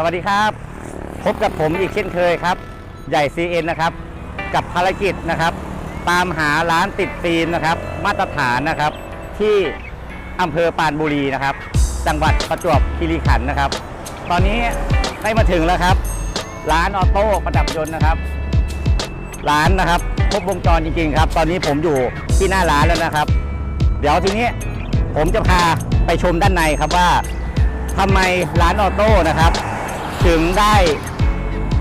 สวัสดีครับ พบกับผมอีกเช่นเคยครับ ใหญ่ CN นะครับ กับภารกิจนะครับ ตามหาร้านติดฟิล์มนะครับ มาตรฐานนะครับ ที่อำเภอปานบุรีนะครับ จังหวัดประจวบคีรีขันธ์นะครับ ตอนนี้ได้มาถึงแล้วครับ ร้านออโต้ประดับยนต์นะครับ ร้านนะครับครบวงจรจริงๆครับ ตอนนี้ผมอยู่ที่หน้าร้านแล้วนะครับ เดี๋ยวทีนี้ผมจะพาไปชมด้านในครับว่าทำไมร้านออโต้นะครับ ถึงได้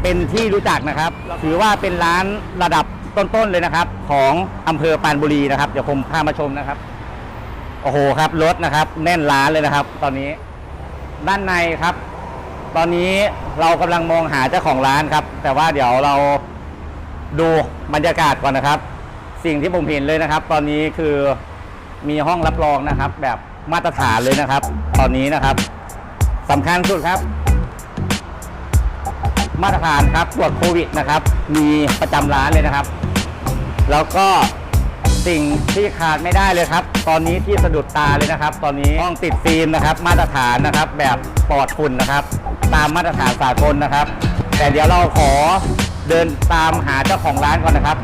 เป็นที่รู้จักนะครับ ถือว่าเป็นร้านระดับต้นๆเลยนะครับ ของอำเภอปานบุรีนะครับ เดี๋ยวผมพามาชมนะครับ โอ้โหครับรถนะครับ แน่นร้านเลยนะครับ ตอนนี้ด้านในครับ ตอนนี้เรากำลังมองหาเจ้าของร้านครับ แต่ว่าเดี๋ยวเราดูบรรยากาศก่อนนะครับ สิ่งที่ผมเห็นเลยนะครับ ตอนนี้คือมีห้องรับรองนะครับ แบบมาตรฐานเลยนะครับ ตอนนี้นะครับสำคัญสุดครับ มาตรฐานครับตรวจโควิดนะครับ มีประจำร้านเลยนะครับ แล้วก็สิ่งที่ขาดไม่ได้เลยครับ ตอนนี้ที่สะดุดตาเลยนะครับ ตอนนี้ห้องติดฟิล์มนะครับ มาตรฐานนะครับ แบบปลอดฝุ่นนะครับ ตามมาตรฐานสากลนะครับ แต่เดี๋ยวเราขอเดินตามหาเจ้าของร้านก่อนนะครับ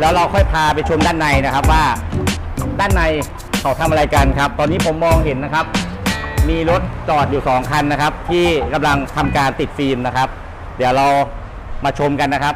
แล้วเราค่อยพาไปชมด้านในนะครับว่า ด้านในเขาทำอะไรกันครับ ตอนนี้ผมมองเห็นนะครับ มีรถจอดอยู่ 2 คันนะครับ ที่กำลังทำการติดฟิล์มนะครับ เดี๋ยวเรามาชมกันนะครับ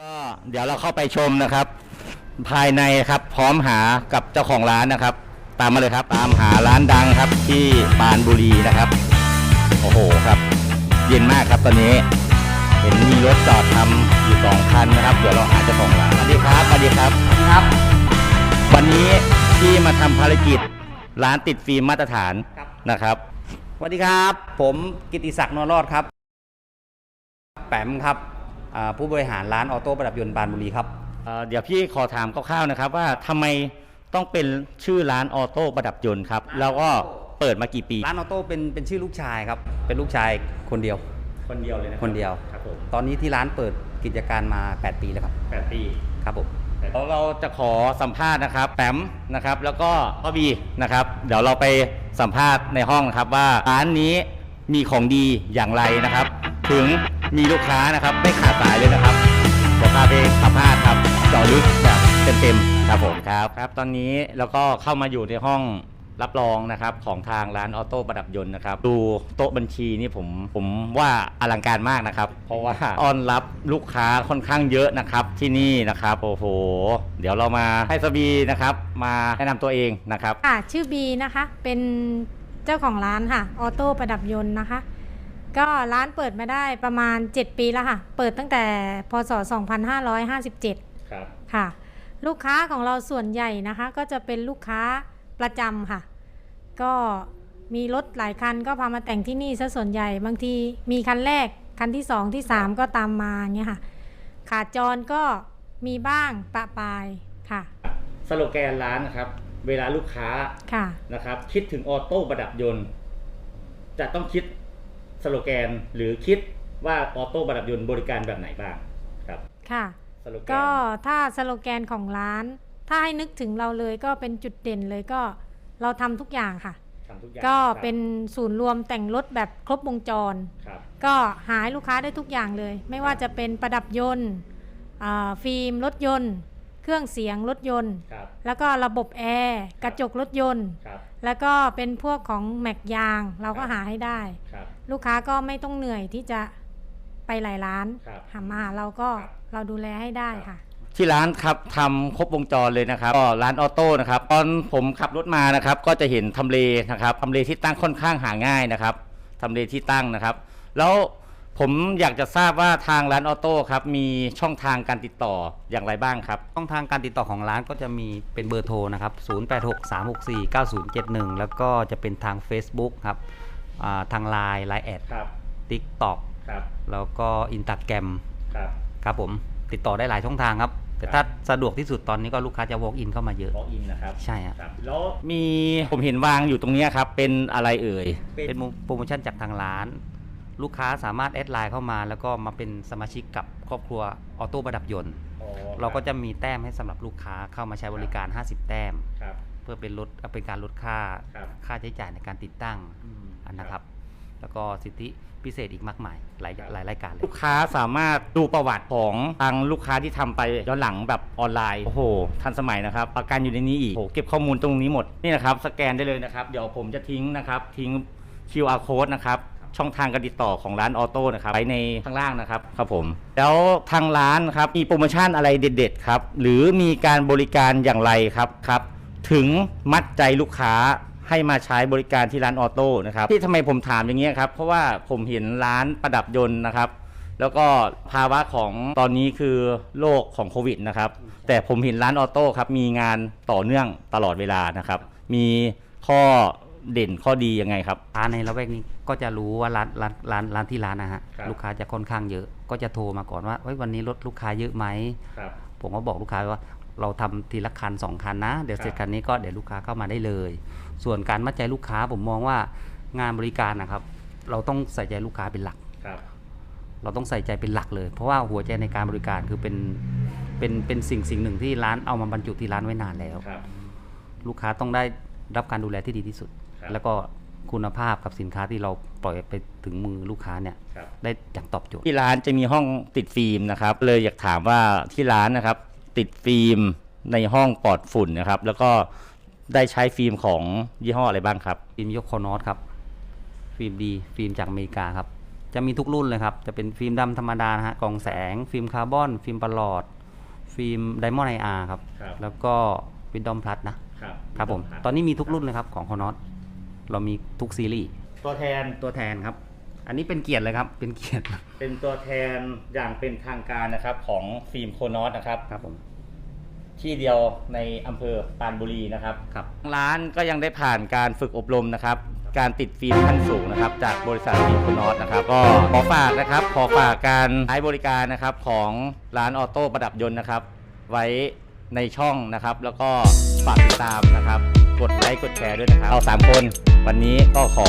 ก็เดี๋ยวเราเข้าไปชมนะครับ ภายในครับพร้อมหากับเจ้าของร้านนะครับ ตามมาเลยครับตามหาร้านดังครับที่ปรานบุรีนะครับ โอ้โหครับ เย็นมากครับตอนนี้ เห็นมีรถจอดทำอยู่สองคันนะครับ เดี๋ยวเราหาเจ้าของร้านสวัสดีครับสวัสดีครับครับ วันนี้ที่มาทำภารกิจร้านติดฟิล์มมาตรฐานครับ นะครับสวัสดีครับ ผมกิติศักดิ์นวรอดครับ แปมครับอ่าผู้บริหารร้านออโต้ประดับยนต์บานบุรีครับ เอ่อเดี๋ยวพี่ขอถามคร่าวๆนะครับ ว่าทำไม ต้องเป็นชื่อร้านออโต้ประดับยนต์ครับ แล้วก็เปิดมากี่ปี ร้านออโต้เป็นเป็นชื่อลูกชายครับ เป็นลูกชายคนเดียว คนเดียวเลยนะคนเดียว ครับผม ตอนนี้ที่ร้านเปิดกิจการมา 8 ปีแล้วครับแปดปี ครับผมแล้วเราจะขอสัมภาษณ์นะครับแปมนะครับ แล้วก็พ่อบีนะครับ เดี๋ยวเราไปสัมภาษณ์ในห้องนะครับว่าร้านนี้มีของดีอย่างไรนะครับ ถึงมีลูกค้านะครับไม่ขาดสายเลยนะครับเดี๋ยวพาไปสัมภาษณ์ครับเจาะลึกแบบ เต็มๆครับผมครับครับ ตอนนี้เราก็เข้ามาอยู่ในห้องรับรองนะครับของทางร้านออโต้ประดับยนต์นะครับ ดูโต๊ะบัญชีนี่ผมผมว่าอลังการมากนะครับ เพราะว่าต้อนรับลูกค้าค่อนข้างเยอะนะครับที่นี่นะครับโอ้โห เดี๋ยวเรามาให้สบีนะครับมาแนะนำตัวเองนะครับค่ะชื่อบีนะคะ เป็นเจ้าของร้านค่ะออโต้ประดับยนต์นะคะ ก็ร้านเปิดมาได้ประมาณ 7 ปีแล้วค่ะ เปิดตั้งแต่พศ 2557 ครับค่ะ ลูกค้าของเราส่วนใหญ่นะคะ ก็จะเป็นลูกค้าประจำค่ะ ก็มีรถหลายคันก็พามาแต่งที่นี่ซะส่วนใหญ่บางทีมีคันแรกคันที่สองที่สามก็ตามมาอย่างเงี้ยค่ะ ขาจรก็มีบ้างปะปายค่ะ สโลแกนร้านนะครับ เวลาลูกค้าค่ะ นะครับ คิดถึงออโต้ประดับยนต์ จะต้องคิดสโลแกนหรือคิดว่าออโต้ประดับยนต์บริการแบบไหนบ้างครับ ค่ะ สโลแกนก็ถ้าสโลแกนของร้าน ถ้าให้นึกถึงเราเลยก็เป็นจุดเด่นเลยก็เราทำทุกอย่างค่ะ ทำทุกอย่างก็ครับเป็นศูนย์รวมแต่งรถแบบครบวงจร ครับ ก็หาให้ลูกค้าได้ทุกอย่างเลย ไม่ว่าจะเป็นประดับยนต์อ่าฟิล์มรถยนต์ เครื่องเสียงรถยนต์ ครับ แล้วก็ระบบแอร์กระจกรถยนต์ ครับ แล้วก็เป็นพวกของแม็กยางเราก็ครับ หาให้ได้ ครับ ลูกค้าก็ไม่ต้องเหนื่อยที่จะ ไปหลายร้านครับหามาหาเราก็ครับ เราดูแลให้ได้ค่ะ ที่ร้านครับทำครบวงจรเลยนะครับก็ร้านออโต้นะครับตอนผมขับรถมานะครับ ก็จะเห็นทำเลนะครับทำเลที่ตั้งค่อนข้างหาง่ายนะครับทำเลที่ตั้งนะครับ แล้วผมอยากจะทราบว่าทางร้านออโต้ครับมีช่องทางการติดต่ออย่างไรบ้างครับ ช่องทางการติดต่อของร้านก็จะมีเป็นเบอร์โทรนะครับ 0863649071 แล้วก็จะเป็นทาง Facebook ครับอ่าทาง Line Line แอด ครับ TikTok ครับแล้วก็ Instagram ครับครับผมติดต่อได้หลายช่องทางครับ แต่ถ้าสะดวกที่สุดตอนนี้ก็ลูกค้าจะ walk in เข้ามาเยอะ walk in นะครับใช่ฮะครับแล้ว มีผมเห็นวางอยู่ตรงเนี้ยครับ เป็นอะไรเอ่ยเป็นโปรโมชั่นจากทางร้าน ลูกค้าสามารถแอดไลน์เข้ามาแล้วก็มาเป็นสมาชิกกับครอบครัวออโต้ประดับยนต์ อ๋อเราก็จะมีแต้มให้สำหรับลูกค้าเข้ามาใช้บริการ 50 แต้ม ครับ เพื่อเป็นลดเป็นการลดค่าครับ ค่าใช้จ่ายในการติดตั้งอันนะครับ แล้วก็สิทธิพิเศษอีกมากมายหลายครับหลายรายการเลยลูกค้าสามารถดูประวัติของทางลูกค้าที่ทำไปย้อนหลังแบบออนไลน์โอ้โหทันสมัยนะครับประกันอยู่ในนี้อีกโอ้โหเก็บข้อมูลตรงนี้หมดนี่นะครับสแกนได้เลยนะครับเดี๋ยวผมจะทิ้งนะครับทิ้ง QR code นะครับช่องทางการติดต่อของร้านออโต้นะครับไว้ในข้างล่างนะครับครับผม แล้วทางร้านครับมีโปรโมชั่นอะไรเด็ดๆครับหรือมีการบริการอย่างไรครับครับ ถึงมัดใจลูกค้า ให้มาใช้บริการที่ร้านออโต้นะครับที่ทำไมผมถามอย่างเงี้ยครับเพราะว่าผมเห็นร้านประดับยนต์นะครับ แล้วก็ภาวะของตอนนี้คือโรคของโควิดนะครับ แต่ผมเห็นร้านออโต้ครับมีงานต่อเนื่องตลอดเวลานะครับ มีข้อเด่นข้อดียังไงครับ ร้านในละแวกนี้ก็จะรู้ว่าร้านร้านร้านร้านที่ร้านนะฮะครับลูกค้าจะค่อนข้างเยอะ ก็จะโทรมาก่อนว่าเฮ้ยวันนี้รถลูกค้าเยอะไหมครับ ผมก็บอกลูกค้าว่า เราทำทีละคันสองคันนะ เดี๋ยวครับเสร็จคันนี้ก็เดี๋ยวลูกค้าเข้ามาได้เลย ส่วนการมัดใจลูกค้าผมมองว่างานบริการนะครับ เราต้องใส่ใจลูกค้าเป็นหลักครับเราต้องใส่ใจเป็นหลักเลย เพราะว่าหัวใจในการบริการคือเป็นเป็นเป็นสิ่งสิ่งหนึ่งที่ร้านเอามาบรรจุที่ร้านไว้นานแล้วครับลูกค้าต้องได้รับการดูแลที่ดีที่สุดครับแล้วก็คุณภาพกับสินค้าที่เราปล่อยไปถึงมือลูกค้าเนี่ยครับได้อย่างตอบโจทย์ที่ร้านจะมีห้องติดฟิล์มนะครับ เลยอยากถามว่าที่ร้านนะครับ ติดฟิล์มในห้องปลอดฝุ่นนะครับ แล้วก็ได้ใช้ฟิล์มของยี่ห้ออะไรบ้างครับ ฟิล์มยกคอนอสครับ ฟิล์มดี ฟิล์มจากอเมริกาครับ จะมีทุกรุ่นเลยครับ จะเป็นฟิล์มดำธรรมดานะฮะกรองแสง ฟิล์มคาร์บอน ฟิล์มประหลอด ฟิล์มไดมอนด์ไออาร์ครับครับแล้วก็วินดอมพลัสนะครับครับผม ตอนนี้มีทุกรุ่นเลยครับของคอนอสเรามีทุกซีรีส์ ตัวแทน ตัวแทนครับ อันนี้เป็นเกียรติเลยครับ เป็นเกียรติเป็นตัวแทนอย่างเป็นทางการนะครับของฟิล์มโคนอสนะครับ ครับผม ที่เดียวในอำเภอปรานบุรีนะครับครับทางร้านก็ยังได้ผ่านการฝึกอบรมนะครับ การติดฟิล์มขั้นสูงนะครับ จากบริษัทฟิล์มโคนอสนะครับ ก็ขอฝากนะครับ ขอฝากการใช้บริการนะครับของร้านออโต้ประดับยนต์นะครับ ไว้ในช่องนะครับ แล้วก็ฝากติดตามนะครับ กดไลค์กดแชร์ด้วยนะครับเอาสามคน วันนี้ก็ขอ